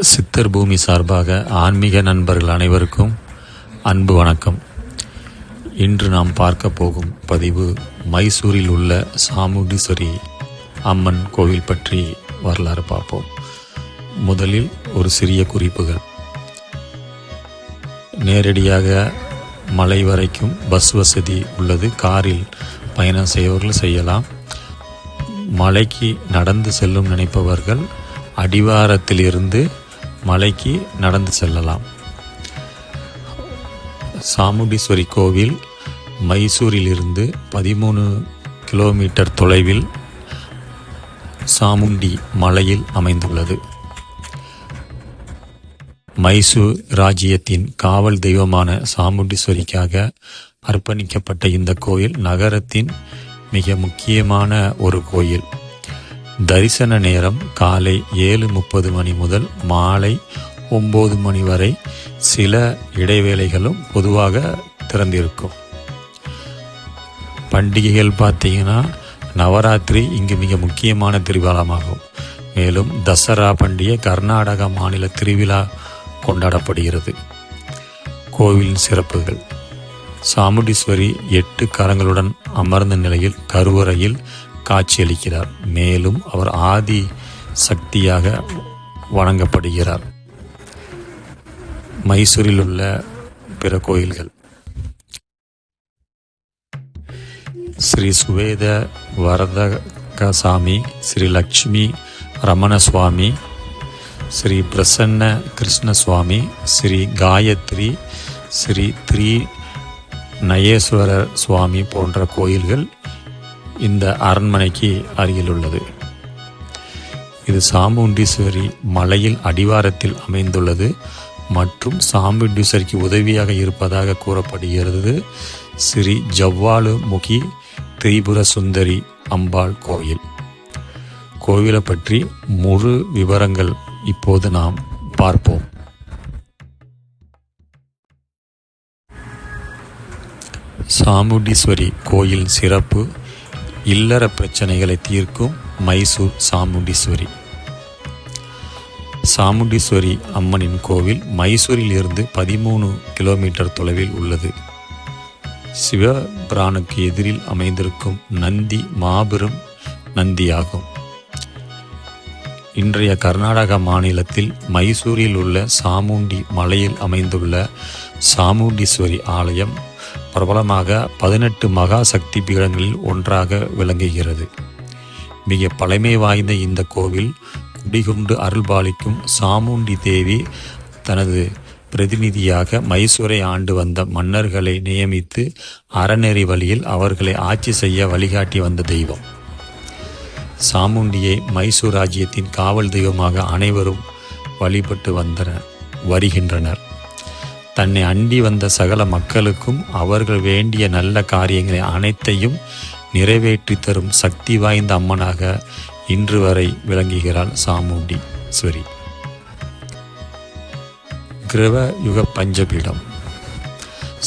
சித்தர் பூமி சார்பாக ஆன்மீக நண்பர்கள் அனைவருக்கும் அன்பு வணக்கம். இன்று நாம் பார்க்க போகும் பதிவு மைசூரில் உள்ள சாமுண்டீஸ்வரி அம்மன் கோவில் பற்றி வரலாறு பார்ப்போம். முதலில் ஒரு சிறிய குறிப்புகள். நேரடியாக மலை வரைக்கும் பஸ் வசதி உள்ளது. காரில் பயணம் செய்பவர்கள் செய்யலாம். மலைக்கு நடந்து செல்லும் நினைப்பவர்கள் அடிவாரத்திலிருந்து மலைக்கு நடந்து செல்லலாம். சாமுண்டீஸ்வரி கோவில் மைசூரிலிருந்து பதிமூணு கிலோமீட்டர் தொலைவில் சாமுண்டி மலையில் அமைந்துள்ளது. மைசூர் ராஜ்யத்தின் காவல் தெய்வமான சாமுண்டீஸ்வரிக்காக அர்ப்பணிக்கப்பட்ட இந்த கோயில் நகரத்தின் மிக முக்கியமான ஒரு கோயில். தரிசன நேரம் காலை ஏழு முப்பது மணி முதல் மாலை ஒம்பது மணி வரை சில இடைவேளைகளும் பொதுவாக திறந்திருக்கும். பண்டிகைகள் பார்த்தீங்கன்னா நவராத்திரி இங்கு மிக முக்கியமான திருவிழாமாகும் மேலும் தசரா பண்டிகை கர்நாடக மாநில திருவிழா கொண்டாடப்படுகிறது. கோவிலின் சிறப்புகள். சாமுண்டீஸ்வரி எட்டு கரங்களுடன் அமர்ந்த நிலையில் கருவறையில் காட்சியளிக்கிறார். மேலும் அவர் ஆதி சக்தியாக வணங்கப்படுகிறார். மைசூரில் உள்ள பிற கோயில்கள். ஸ்ரீ சுவேத வரதகசாமி ஸ்ரீ லக்ஷ்மி ரமண சுவாமி ஸ்ரீ பிரசன்ன கிருஷ்ணசுவாமி ஸ்ரீ காயத்ரி ஸ்ரீ த்ரீ நயேஸ்வரர் சுவாமி போன்ற கோயில்கள் இந்த அரண்மனைக்கு அருகில் உள்ளது. இது சாமுண்டீஸ்வரி மலையில் அடிவாரத்தில் அமைந்துள்ளது மற்றும் சாமுண்டீஸ்வரிக்கு உதவியாக இருப்பதாக கூறப்படுகிறது. ஸ்ரீ ஜவ்வாலு முகி திரிபுர சுந்தரி அம்பாள் கோயில். கோவிலை பற்றி முழு விவரங்கள் இப்போது நாம் பார்ப்போம். சாமுண்டீஸ்வரி கோயில் சிறப்பு இல்லற பிரச்சனைகளை தீர்க்கும் மைசூர் சாமுண்டீஸ்வரி. சாமுண்டீஸ்வரி அம்மனின் கோவில் மைசூரில் இருந்து பதிமூணு கிலோமீட்டர் தொலைவில் உள்ளது. சிவபிரானுக்கு எதிரில் அமைந்திருக்கும் நந்தி மாபெரும் நந்தியாகும். இன்றைய கர்நாடக மாநிலத்தில் மைசூரில் உள்ள சாமுண்டி மலையில் அமைந்துள்ள சாமுண்டீஸ்வரி ஆலயம் பிரபலமாக பதினெட்டு மகா சக்தி பீடங்களில் ஒன்றாக விளங்குகிறது. மிக பழமை வாய்ந்த இந்த கோவில் குடிகொண்டு அருள்பாலிக்கும் சாமுண்டி தேவி தனது பிரதிநிதியாக மைசூரை ஆண்டு வந்த மன்னர்களை நியமித்து அறநெறி வழியில் அவர்களை ஆட்சி செய்ய வழிகாட்டி வந்த தெய்வம். சாமுண்டியை மைசூர் ராஜ்யத்தின் காவல் தெய்வமாக அனைவரும் வழிபட்டு வந்தனர் வருகின்றனர். தன்னை அண்டி வந்த சகல மக்களுக்கும் அவர்கள் வேண்டிய நல்ல காரியங்களை அனைத்தையும் நிறைவேற்றி தரும் சக்தி வாய்ந்த அம்மனாக இன்று வரை விளங்குகிறாள் சாமுண்டீஸ்வரி கிரவ யுக பஞ்சபீடம்.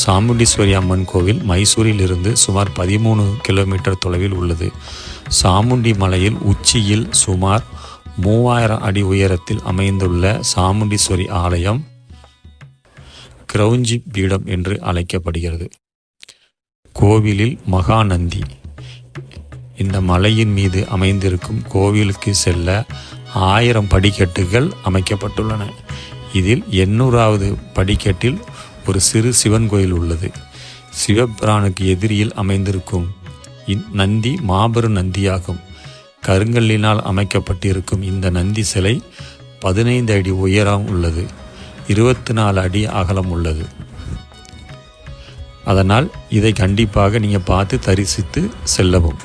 சாமுண்டீஸ்வரி அம்மன் கோவில் மைசூரில் இருந்து சுமார் பதிமூணு கிலோமீட்டர் தொலைவில் உள்ளது. சாமுண்டி மலையில் உச்சியில் சுமார் மூவாயிரம் அடி உயரத்தில் அமைந்துள்ள சாமுண்டீஸ்வரி ஆலயம் கிரௌஞ்சி பீடம் என்று அழைக்கப்படுகிறது. கோவிலில் மகாநந்தி. இந்த மலையின் மீது அமைந்திருக்கும் கோவிலுக்கு செல்ல ஆயிரம் படிக்கட்டுகள் அமைக்கப்பட்டுள்ளன. இதில் எண்ணூறாவது படிக்கட்டில் ஒரு சிறு சிவன் கோயில் உள்ளது. சிவபிரானுக்கு எதிரியில் அமைந்திருக்கும் நந்தி மாபெரும் நந்தியாகும். கருங்கல்லினால் அமைக்கப்பட்டிருக்கும் இந்த நந்தி சிலை பதினைந்து அடி உயரம் உள்ளது. இருபத்தி நாலு அடி அகலம் உள்ளது. அதனால் இதை கண்டிப்பாக நீங்கள் பார்த்து தரிசித்து செல்லவும்.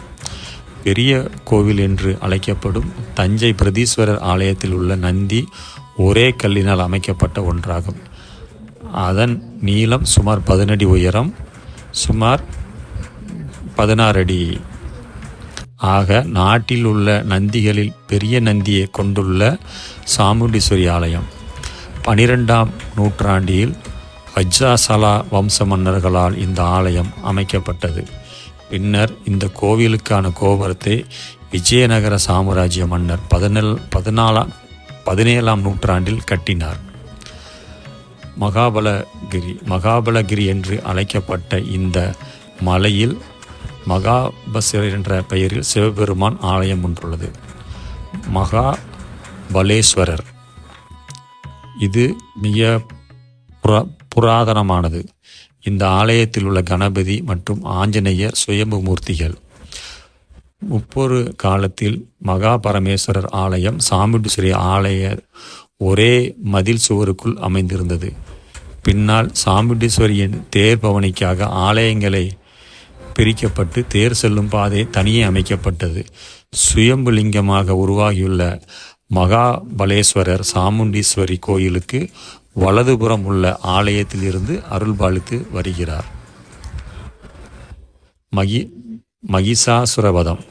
பெரிய கோவில் என்று அழைக்கப்படும் தஞ்சை பிரதீஸ்வரர் ஆலயத்தில் உள்ள நந்தி ஒரே கல்லினால் அமைக்கப்பட்ட ஒன்றாகும். அதன் நீளம் சுமார் பதினடி உயரம் சுமார் பதினாறு அடி. ஆக நாட்டில் உள்ள நந்திகளில் பெரிய நந்தியை கொண்டுள்ள சாமுண்டீஸ்வரி ஆலயம். பனிரெண்டாம் நூற்றாண்டில் வஜ்ராசலா வம்ச மன்னர்களால் இந்த ஆலயம் அமைக்கப்பட்டது. பின்னர் இந்த கோவிலுக்கான கோபுரத்தை விஜயநகர சாம்ராஜ்ய மன்னர் பதினெல் பதினாலாம் பதினேழாம் நூற்றாண்டில் கட்டினார். மகாபலகிரி மகாபலகிரி என்று அழைக்கப்பட்ட இந்த மலையில் மகாபசர் என்ற பெயரில் சிவபெருமான் ஆலயம் ஒன்றுள்ளது. மகாபலேஸ்வரர். இது மிக புரா புராதனமானது. இந்த ஆலயத்தில் உள்ள கணபதி மற்றும் ஆஞ்சநேயர் சுயம்பு மூர்த்திகள் முப்பொரு காலத்தில் மகாபரமேஸ்வரர் ஆலயம் சாமுண்டீஸ்வரி ஆலய ஒரே மதில் சுவருக்குள் அமைந்திருந்தது. பின்னால் சாமுண்டீஸ்வரியின் தேர் பவனிக்காக ஆலயங்களை பிரிக்கப்பட்டு தேர் செல்லும் பாதை தனியே அமைக்கப்பட்டது. சுயம்புலிங்கமாக உருவாகியுள்ள மகாபலேஸ்வரர் சாமுண்டீஸ்வரி கோயிலுக்கு வலதுபுறம் உள்ள ஆலயத்திலிருந்து அருள்பாலித்து வருகிறார். மகி மகிஷாசுரவதம்.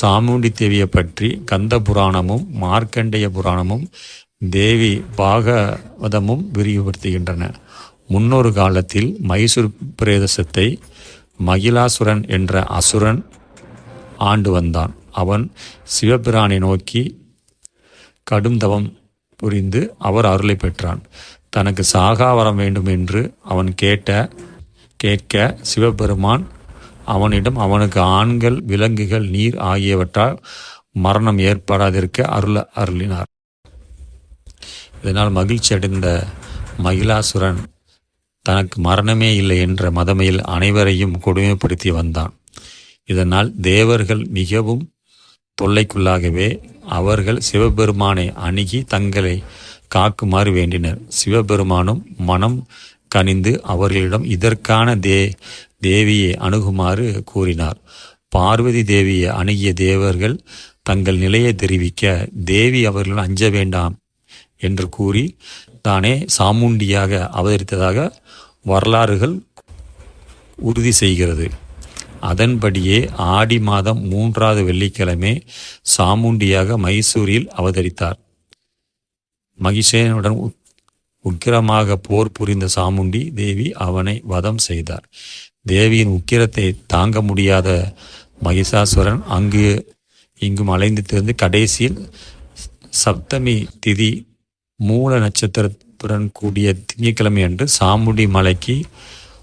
சாமுண்டி தேவியை பற்றி கந்த புராணமும் மார்க்கண்டேய புராணமும் தேவி பாகவதமும் விரிவுபடுத்துகின்றன. முன்னொரு காலத்தில் மைசூர் பிரதேசத்தை மகிலாசுரன் என்ற அசுரன் ஆண்டு வந்தான். அவன் சிவபிரானை நோக்கி கடும் தவம் புரிந்து அவர் அருளை பெற்றான். தனக்கு சாகா வரம் வேண்டும் என்று அவன் கேட்ட கேட்க சிவபெருமான் அவனிடம் அவனுக்கு ஆண்கள் விலங்குகள் நீர் ஆகியவற்றால் மரணம் ஏற்படாதிருக்க அருள அருளினார். இதனால் மகிழ்ச்சி அடைந்த மகிழாசுரன் தனக்கு மரணமே இல்லை என்ற மதமையில் அனைவரையும் கொடுமைப்படுத்தி வந்தான். இதனால் தேவர்கள் மிகவும் தொல்லைக்குள்ளாகவே அவர்கள் சிவபெருமானை அணுகி தங்களை காக்குமாறு வேண்டினர். சிவபெருமானும் மனம் கனிந்து அவர்களிடம் இதற்கான தே தேவியை அணுகுமாறு கூறினார். பார்வதி தேவியை அணுகிய தேவர்கள் தங்கள் நிலையை தெரிவிக்க தேவி அவர்கள் அஞ்ச வேண்டாம் என்று கூறி தானே சாமுண்டியாக அவதரித்ததாக வரலாறுகள் உறுதி செய்கிறது. அதன்படியே ஆடி மாதம் மூன்றாவது வெள்ளிக்கிழமை சாமுண்டியாக மைசூரில் அவதரித்தார். மகிஷேனுடன் உக்கிரமாக போர் புரிந்த சாமுண்டி தேவி அவனை வதம் செய்தார். தேவியின் உக்கிரத்தை தாங்க முடியாத மகிஷாசுரன் அங்கு இங்கும் அலைந்து திறந்து கடைசியில் சப்தமி திதி மூல நட்சத்திரத்துடன் கூடிய திங்கட்கிழமை அன்று சாமுண்டி மலைக்கு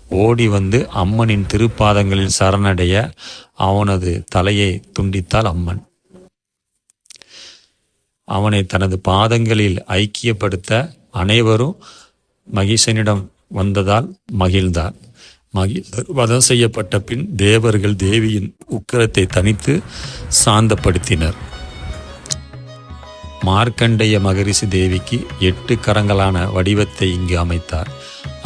ஓடி வந்து அம்மனின் திருப்பாதங்களில் சரணடைய அவனது தலையை துண்டித்தாள் அம்மன். அவனை தனது பாதங்களில் ஐக்கியப்படுத்த அனைவரும் மகிஷனிடம் வந்ததால் மகிழ்ந்தார். மகிழ்ந்தர் வதம் செய்யப்பட்ட பின் தேவர்கள் தேவியின் உக்கிரத்தை தனித்து சாந்தப்படுத்தினர். மார்க்கண்டேய மகரிஷி தேவிக்கு எட்டு கரங்களான வடிவத்தை இங்கு அமைத்தார்.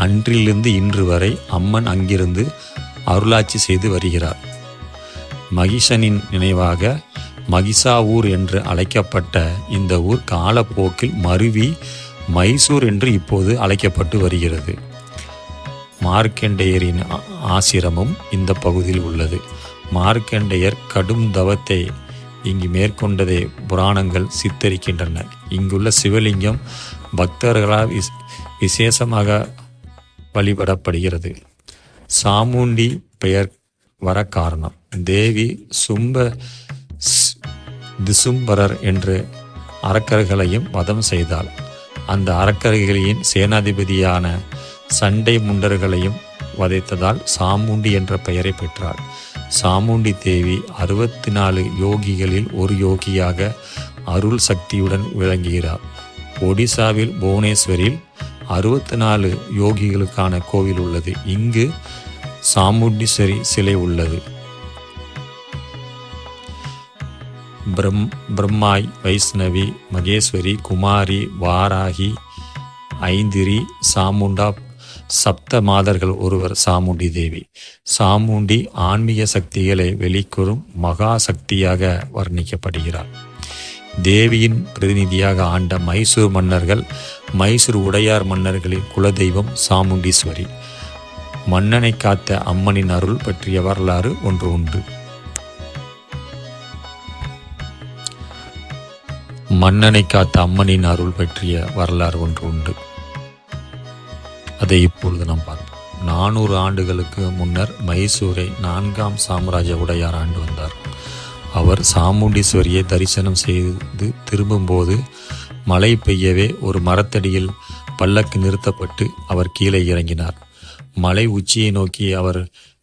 அன்றிலிருந்து இன்று வரை அம்மன் அங்கிருந்து அருளாட்சி செய்து வருகிறார். மகிஷனின் நினைவாக மகிஷா ஊர் என்று அழைக்கப்பட்ட இந்த ஊர் காலப்போக்கில் மருவி மைசூர் என்று இப்போது அழைக்கப்பட்டு வருகிறது. மார்க்கண்டேயரின் ஆசிரமம் இந்த பகுதியில் உள்ளது. மார்க்கண்டேயர் கடும் தவத்தை இங்கு மேற்கொண்டதை புராணங்கள் சித்தரிக்கின்றன. இங்குள்ள சிவலிங்கம் பக்தர்களால் விஸ்- விசேஷமாக வழிபடப்படுகிறது. சாமுண்டி பெயர் வர காரணம். தேவி சும்ப திசும்பரர் என்று அரக்கர்களையும் வதம் செய்தாள். அந்த அரக்கர்களின் சேனாதிபதியான சண்டை முண்டர்களையும் வதைத்ததால் சாமுண்டி என்ற பெயரை பெற்றாள். சாமுண்டி தேவி அறுபத்தி நாலு யோகிகளில் ஒரு யோகியாக அருள் சக்தியுடன் விளங்குகிறார். ஒடிசாவில் புவனேஸ்வரில் அறுபத்தி நாலு யோகிகளுக்கான கோவில் உள்ளது. இங்கு சாமுண்டீஸ்வரி சிலை உள்ளது. பிரம் பிரம்மாய் வைஷ்ணவி மகேஸ்வரி குமாரி வாராகி ஐந்திரி சாமுண்டா சப்த மாதர்கள் ஒருவர் சாமுண்டி தேவி. சாமுண்டி ஆன்மீக சக்திகளை வெளிக்கூறும் மகா சக்தியாக வர்ணிக்கப்படுகிறார். தேவியின் பிரதிநிதியாக ஆண்ட மைசூர் மன்னர்கள் மைசூர் உடையார் மன்னர்களின் குலதெய்வம் சாமுண்டீஸ்வரி. மன்னனை காத்த அம்மனின் அருள் பற்றிய வரலாறு ஒன்று உண்டு. மன்னனை காத்த அம்மனின் அருள் பற்றிய வரலாறு ஒன்று உண்டு. அதை இப்பொழுது நாம் பார்ப்போம். நானூறு ஆண்டுகளுக்கு முன்னர் மைசூரை நான்காம் சாம்ராஜ்ய உடையார் ஆண்டு வந்தார். அவர் சாமுண்டீஸ்வரியை தரிசனம் செய்து திரும்பும்போது மழை பெய்யவே ஒரு மரத்தடியில் பல்லக்கு நிறுத்தப்பட்டு அவர் கீழே இறங்கினார். மலை உச்சியை நோக்கி அவர்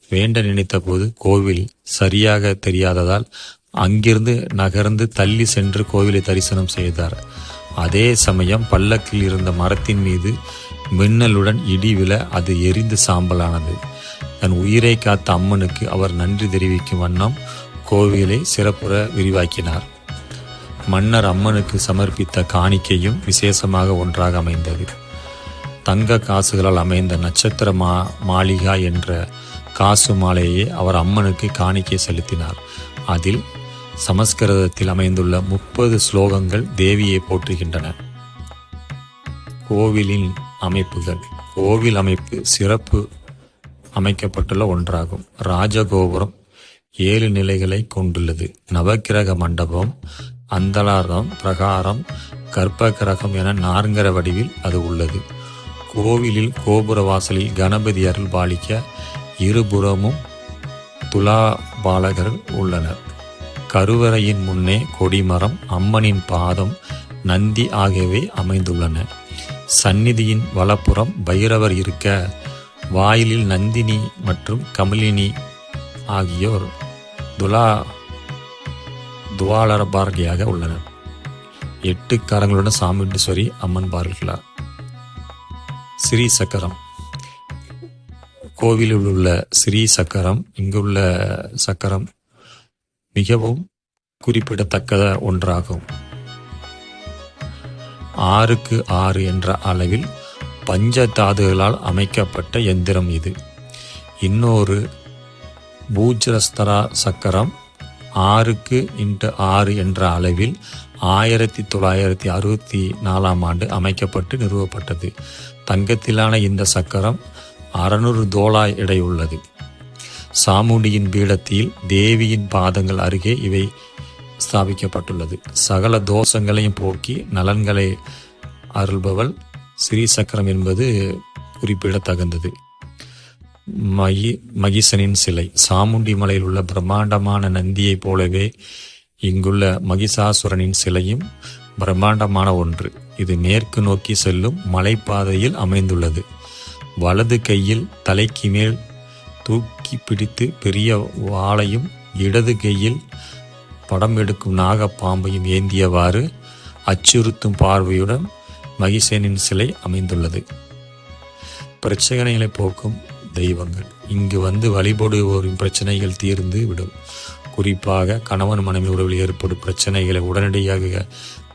வேண்ட நினைத்தபோது கோவில் சரியாக தெரியாததால் அங்கிருந்து நகர்ந்து தள்ளி சென்று கோவிலை தரிசனம் செய்தார். அதே சமயம் பல்லக்கில் இருந்த மரத்தின் மீது மின்னலுடன் இடி விழ அது எரிந்து சாம்பலானது. தன் உயிரை காத்த அம்மனுக்கு அவர் நன்றி தெரிவிக்கும் வண்ணம் கோவிலை சிறப்புற விரிவாக்கினார். மன்னர் அம்மனுக்கு சமர்ப்பித்த காணிக்கையும் விசேஷமாக ஒன்றாக அமைந்தது. தங்க காசுகளால் அமைந்த நட்சத்திர மா மாளிகா என்ற காசு மாலையை அவர் அம்மனுக்கு காணிக்கை செலுத்தினார். அதில் சமஸ்கிருதத்தில் அமைந்துள்ள முப்பது ஸ்லோகங்கள் தேவியை போற்றுகின்றன. கோவிலின் அமைப்புகள். கோவில் அமைப்பு சிறப்பு அமைக்கப்பட்டுள்ள ஒன்றாகும். ராஜகோபுரம் ஏழு நிலைகளை கொண்டுள்ளது. நவக்கிரக மண்டபம் அந்தலாரம் பிரகாரம் கர்ப்பகிரகம் என நான்கிற வடிவில் அது உள்ளது. கோவிலில் கோபுர வாசலில் கணபதி அருள் பாலிக்க இருபுறமும் துலாபாலகர்கள் உள்ளனர். கருவறையின் முன்னே கொடிமரம் அம்மனின் பாதம் நந்தி ஆகியவை அமைந்துள்ளன. சந்நிதியின் வலப்புறம் பைரவர் இருக்க வாயிலில் நந்தினி மற்றும் கமலினி ஆகியோர் துலா துவாலர துவாலரபார்கியாக உள்ளனர். எட்டு கரங்களுடன் சாமுண்டீஸ்வரி அம்மன் பார்க்கிறார் ஸ்ரீ சக்கரம் கோவிலில் உள்ள ஸ்ரீ சக்கரம் இங்குள்ள சக்கரம் மிகவும் குறிப்பிடத்தக்க ஒன்றாகும். ஆறுக்கு ஆறு என்ற அளவில் பஞ்ச தாதுகளால் அமைக்கப்பட்ட எந்திரம் இது. இன்னொரு பூஜ்ரஸ்தரா சக்கரம் ஆறுக்கு இன்ட்டு ஆறு என்ற அளவில் ஆயிரத்தி தொள்ளாயிரத்தி அறுபத்தி நாலாம் ஆண்டு அமைக்கப்பட்டு நிறுவப்பட்டது. தங்கத்திலான இந்த சக்கரம் அறநூறு தோலாய் எடையுள்ளது சாமுண்டியின் பீடத்தில் தேவியின் பாதங்கள் அருகே இவை ஸ்தாபிக்கப்பட்டுள்ளது. சகல தோஷங்களையும் போக்கி நலன்களை அருள்பவள் ஸ்ரீ சக்கரம் என்பது குறிப்பிடத்தகுந்தது. மகி மகிசனின் சிலை. சாமுண்டி மலையில் உள்ள பிரம்மாண்டமான நந்தியைப் போலவே இங்குள்ள மகிஷாசுரனின் சிலையும் பிரம்மாண்டமான ஒன்று. இது மேற்கு நோக்கி செல்லும் மலைப்பாதையில் அமைந்துள்ளது. வலது கையில் தலைக்கு மேல் தூக்கி பிடித்து பெரிய வாளையும் இடது கையில் படம் எடுக்கும் நாகப்பாம்பையும் ஏந்தியவாறு அச்சுறுத்தும் பார்வையுடன் மகிசேனின் சிலை அமைந்துள்ளது. பிரச்சனைகளை போக்கும் தெய்வங்கள். இங்கு வந்து வழிபடுவோரின் பிரச்சனைகள் தீர்ந்து விடும். குறிப்பாக கணவன் மனைவி உறவில் ஏற்படும் பிரச்சனைகளை உடனடியாக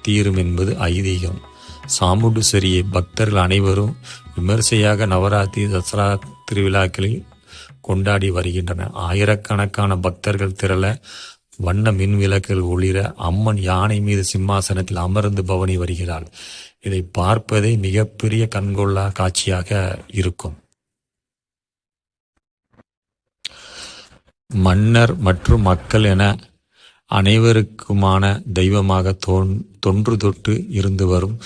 தீரும் என்பது ஐதீகம். சாமுண்டுசரியை பக்தர்கள் அனைவரும் விமர்சையாக நவராத்திரி தசரா திருவிழாக்களில் கொண்டாடி வருகின்றன ஆயிரக்கணக்கான பக்தர்கள் திரள வண்ண மின் விளக்குகள் ஒளிர அம்மன் யானை மீது சிம்மாசனத்தில் அமர்ந்து பவனி வருகிறாள். இதை பார்ப்பதே மிகப்பெரிய கண்கொள்ளா காட்சியாக இருக்கும். மன்னர் மற்றும் மக்கள் என அனைவருக்குமான தெய்வமாக தோன் தொன்று தொட்டு இருந்து வரும்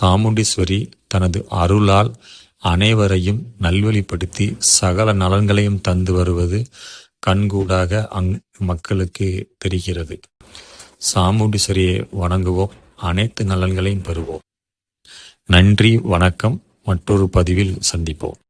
சாமுண்டீஸ்வரி தனது அருளால் அனைவரையும் நல்வழிப்படுத்தி சகல நலன்களையும் தந்து வருவது கண்கூடாக அங் மக்களுக்கு தெரிகிறது. சாமுண்டீஸ்வரியை வணங்குவோம். அனைத்து நலன்களையும் பெறுவோம். நன்றி வணக்கம். மற்றொரு பதிவில் சந்திப்போம்.